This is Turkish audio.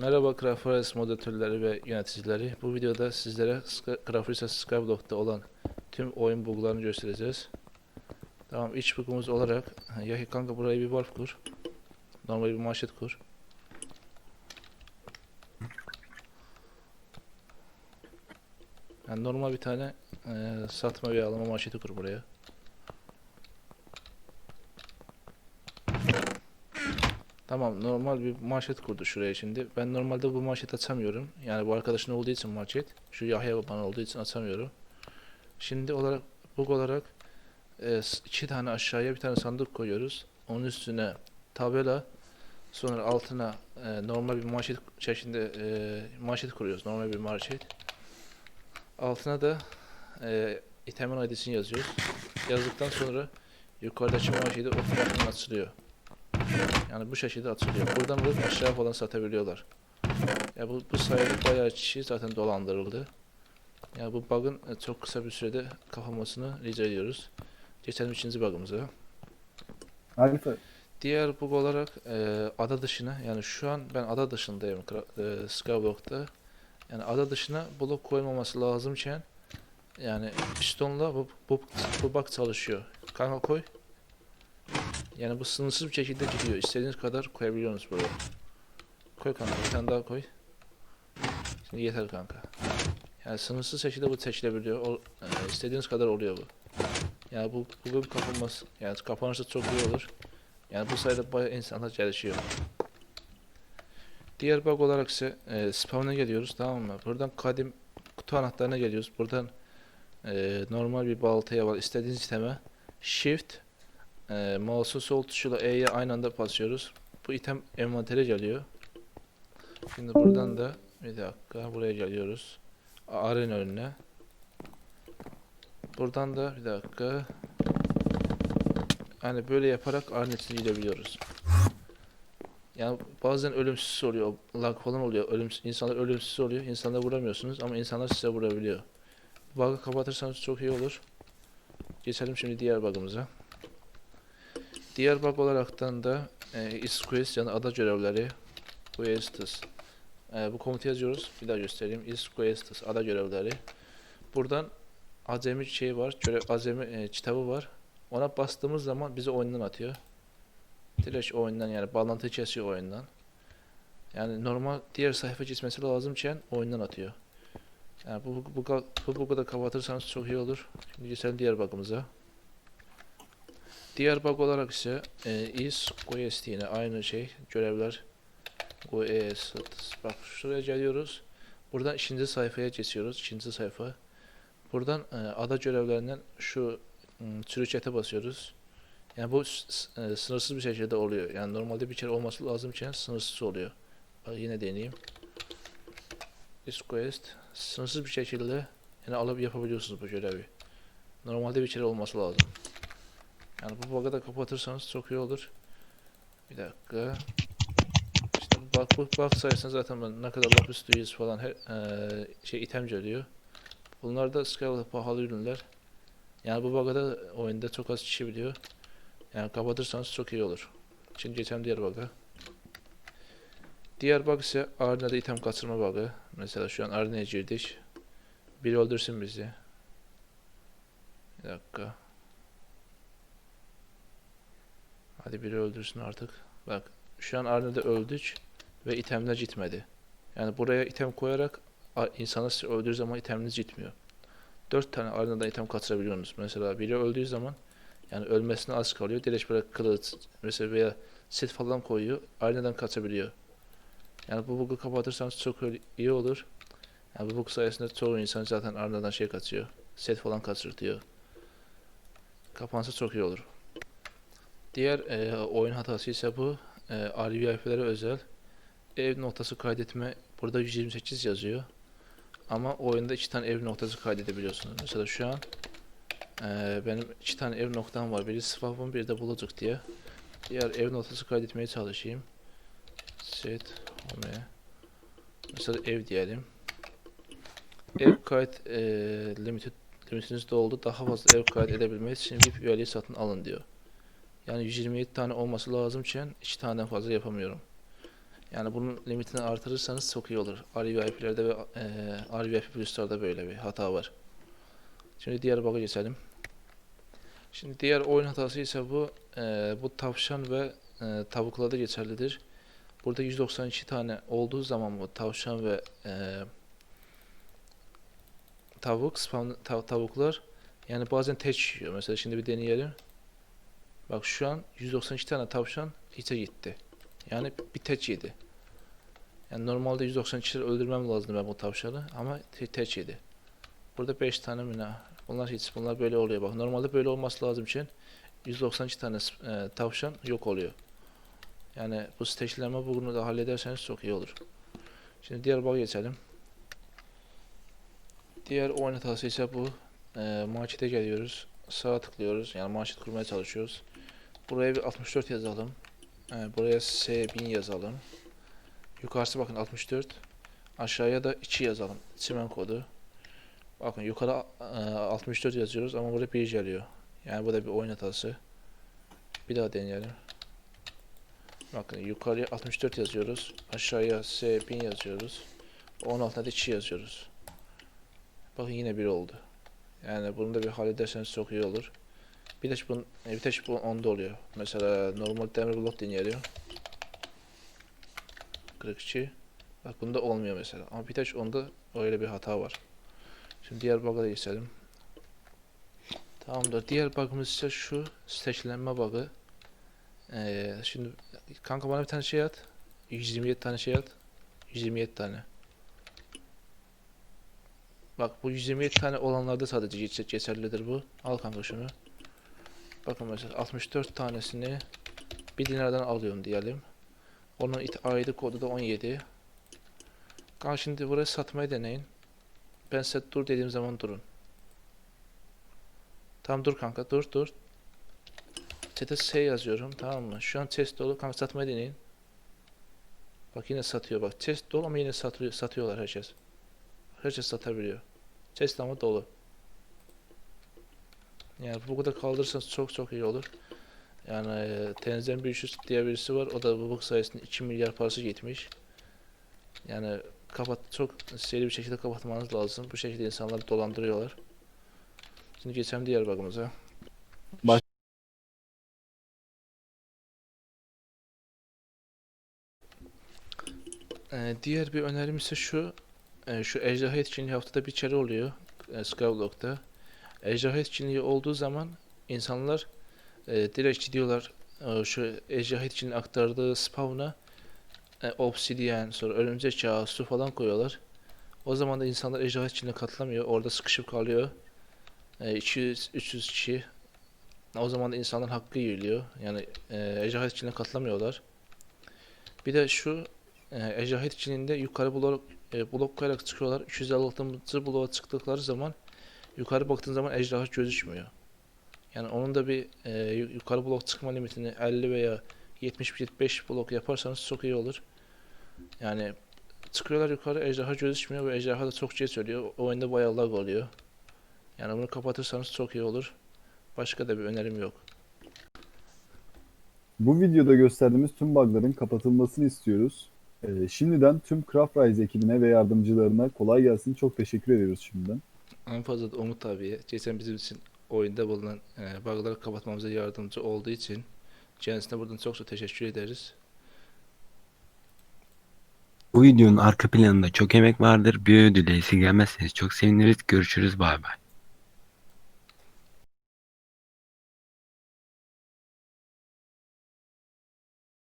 Merhaba Grafres moderatörleri ve yöneticileri. Bu videoda sizlere Grafres Skyblock'ta olan tüm oyun buglarını göstereceğiz. Tamam iç bugumuz olarak ya kanka buraya bir warp kur. Normal bir manşet kur. Yani normal bir tane e, satma veya alma manşeti kur buraya. Tamam normal bir manşet kurdu şuraya şimdi. Ben normalde bu manşet açamıyorum. Yani bu arkadaşın olduğu için manşet. Şu Yahya babanın olduğu için açamıyorum. Şimdi olarak bug olarak e, iki tane aşağıya bir tane sandık koyuyoruz. Onun üstüne tabela sonra altına e, normal bir manşet şeklinde e, manşet kuruyoruz. Normal bir manşet. Altına da e, itemin ID'sini yazıyoruz. Yazdıktan sonra yukarıdaki manşeti o taraftan açılıyor. Yani bu şekilde atılıyor. Buradan alıp aşağı falan satabiliyorlar. Ya bu, bu sayede bayağı kişi zaten dolandırıldı. Ya bu bug'ın e, çok kısa bir sürede kapanmasını rica ediyoruz. Geçelim ikinci bug'ımıza. Alfa. Diğer bug olarak e, ada dışına yani şu an ben ada dışındayım e, Skyblock'ta. Yani ada dışına blok koymaması lazımken yani pistonla bu, bu, bu bug çalışıyor. Kanka koy. Yani bu sınırsız bir şekilde gidiyor. İstediğiniz kadar koyabiliyorsunuz buraya. Koy kanka bir tane daha koy. Şimdi yeter kanka. Yani sınırsız şekilde bu seçilebiliyor. O, e, istediğiniz kadar oluyor bu. Yani bu bugün kapanması yani kapanırsa çok iyi olur. Yani bu sayede bayağı insanlar gelişiyor. Diğer bug olarak ise e, spawn'a geliyoruz tamam mı? Buradan kadim kutu anahtarına geliyoruz. Buradan e, normal bir baltaya var. İstediğiniz iteme shift e, mouse'un sol tuşuyla E'ye aynı anda basıyoruz. Bu item envantere geliyor. Şimdi buradan da bir dakika buraya geliyoruz. Arena önüne. Buradan da bir dakika. Hani böyle yaparak arnetini gidebiliyoruz. Yani bazen ölümsüz oluyor, lag falan oluyor. Ölümsüz, insanlar ölümsüz oluyor. İnsanlar vuramıyorsunuz ama insanlar size vurabiliyor. Bug'ı kapatırsanız çok iyi olur. Geçelim şimdi diğer bug'ımıza. Diğer bug olaraktan da e, is quest yani ada görevleri quests. E, bu komutu yazıyoruz. Bir daha göstereyim. Is quests ada görevleri. Buradan acemi şey var. Görev acemi e, kitabı var. Ona bastığımız zaman bizi oyundan atıyor. Direkt oyundan yani bağlantı kesiyor oyundan. Yani normal diğer sayfa gitmesi lazımken oyundan atıyor. Yani bu bu bu, bu, bu kadar kapatırsanız çok iyi olur. Şimdi geçelim diğer bug'ımıza. Diğer bug olarak ise e, is quest yine aynı şey görevler quest bak şuraya geliyoruz. Buradan ikinci sayfaya geçiyoruz. ikinci sayfa. Buradan e, ada görevlerinden şu sürücete basıyoruz. Yani bu e, sınırsız bir şekilde oluyor. Yani normalde bir kere olması lazımken sınırsız oluyor. Bak yine deneyeyim. Is quest sınırsız bir şekilde yani alıp yapabiliyorsunuz bu görevi. Normalde bir kere olması lazım. Yani bu bug'ı da kapatırsanız çok iyi olur. Bir dakika. İşte bak bu bug sayesinde zaten ben ne kadar lapis duyuyoruz falan her e, şey item geliyor. Bunlar da Skyblock pahalı ürünler. Yani bu bug'ı da oyunda çok az kişi biliyor. Yani kapatırsanız çok iyi olur. Şimdi geçelim diğer bug'a. Diğer bug ise arenada item kaçırma bug'ı. Mesela şu an arenaya girdik. Biri öldürsün bizi. Bir dakika. Hadi biri öldürsün artık. Bak şu an arenada öldük ve itemler gitmedi. Yani buraya item koyarak insanı öldürdüğü zaman iteminiz gitmiyor. 4 tane arenada item kaçırabiliyorsunuz. Mesela biri öldüğü zaman yani ölmesine az kalıyor. Direkt böyle kılıç mesela veya set falan koyuyor. Areneden kaçabiliyor. Yani bu bug'ı kapatırsanız çok iyi olur. Yani bu bug sayesinde çoğu insan zaten areneden şey kaçıyor. Set falan kaçırtıyor. Kapansa çok iyi olur. Diğer e, oyun hatası ise bu. E, RVIP'lere özel ev noktası kaydetme burada 128 yazıyor. Ama oyunda iki tane ev noktası kaydedebiliyorsunuz. Mesela şu an eee, benim iki tane ev noktam var. Biri Swap'ın biri de Bulacak diye. Diğer ev noktası kaydetmeye çalışayım. Set home. Mesela ev diyelim. Ev kayıt eee limited limitiniz doldu. Daha fazla ev kayıt edebilmeniz için VIP üyeliği satın alın diyor. Yani 127 tane olması lazımken iki taneden fazla yapamıyorum. Yani bunun limitini artırırsanız çok iyi olur. RVIP'lerde ve e, RVIP Plus'larda böyle bir hata var. Şimdi diğer bug'a geçelim. Şimdi diğer oyun hatası ise bu e, bu tavşan ve e, tavuklarda geçerlidir. Burada 192 tane olduğu zaman bu tavşan ve e, tavuk spawn tav- tavuklar yani bazen tek yiyor. Mesela şimdi bir deneyelim. Bak şu an 192 tane tavşan hiçe gitti. Yani bir tek yedi. Yani normalde 192'leri öldürmem lazım ben bu tavşanı ama te tek yedi. Burada 5 tane mi? Bunlar hiç bunlar böyle oluyor bak. Normalde böyle olması lazım için 192 tane e, tavşan yok oluyor. Yani bu stage'leme bugünü de hallederseniz çok iyi olur. Şimdi diğer bug'a geçelim. Diğer oyun hatası ise bu. E, markete geliyoruz. Sağa tıklıyoruz. Yani market kurmaya çalışıyoruz. Buraya bir 64 yazalım. E, buraya S1000 yazalım. Yukarısı bakın 64. Aşağıya da 2 yazalım. Çimen kodu. Bakın yukarı e, 64 yazıyoruz ama burada 1 geliyor. Yani bu da bir oyun hatası. Bir daha deneyelim. Bakın yukarıya 64 yazıyoruz. Aşağıya S1000 yazıyoruz. Onun altına da 2 yazıyoruz. Bakın yine 1 oldu. Yani bunu da bir hallederseniz çok iyi olur. Bir de bunun, bir tek bu onda oluyor. Mesela normal demir blok deneyelim. 42. Bak bunda olmuyor mesela. Ama bir tek onda öyle bir hata var. Şimdi diğer bug'a da geçelim. Tamamdır. Diğer bug'ımız ise şu seçilenme bug'ı. Ee, şimdi kanka bana bir tane şey at. 127 tane şey at. 127 tane. Bak bu 127 tane olanlarda sadece geç- geçerlidir bu. Al kanka şunu. Bakın mesela 64 tanesini bir dinardan alıyorum diyelim. Onun ID kodu da 17. Kanka şimdi buraya satmayı deneyin. Ben size dur dediğim zaman durun. Tamam dur kanka dur dur. Chat'e S yazıyorum tamam mı? Şu an chest dolu kanka satmayı deneyin. Bak yine satıyor bak. Chest dolu ama yine satıyor, satıyorlar herkes. Herkes satabiliyor. Chest ama dolu. Yani bu kadar kaldırırsanız çok çok iyi olur. Yani e, Tenzin 500 diye birisi var. O da bu book sayesinde 2 milyar parası gitmiş. Yani kapat çok seri bir şekilde kapatmanız lazım. Bu şekilde insanları dolandırıyorlar. Şimdi geçelim diğer bug'ımıza. Baş- Ee, diğer bir önerim ise şu. e, şu ejderha etkinliği haftada bir kere oluyor. E, Skyblock'ta. Ejderha etkinliği olduğu zaman insanlar e, direkt gidiyorlar e, şu ejderha etkinliği aktardığı spawn'a e, obsidian sonra örümcek yağı su falan koyuyorlar. O zaman da insanlar ejderha etkinliğine katılamıyor. Orada sıkışıp kalıyor. E, 200-300 kişi. O zaman da insanların hakkı yiyiliyor. Yani e, ejderha etkinliğine katılamıyorlar. Bir de şu e, ejderha etkinliğinde yukarı blok, e, blok koyarak çıkıyorlar. 256. bloğa çıktıkları zaman yukarı baktığın zaman ejderha gözükmüyor. Yani onun da bir e, yu- yukarı blok çıkma limitini 50 veya 70-75 blok yaparsanız çok iyi olur. Yani çıkıyorlar yukarı ejderha gözükmüyor ve ejderha da çok geç ölüyor. O oyunda bayağı lag oluyor. Yani bunu kapatırsanız çok iyi olur. Başka da bir önerim yok. Bu videoda gösterdiğimiz tüm bug'ların kapatılmasını istiyoruz. Ee, şimdiden tüm Craftrise ekibine ve yardımcılarına kolay gelsin. Çok teşekkür ediyoruz şimdiden. En fazla Umut abiye geçen bizim için oyunda bulunan e, bug'ları kapatmamıza yardımcı olduğu için kendisine buradan çok çok teşekkür ederiz. Bu videonun arka planında çok emek vardır. Bir ödüle esirgemezseniz çok seviniriz. Görüşürüz. Bay bay.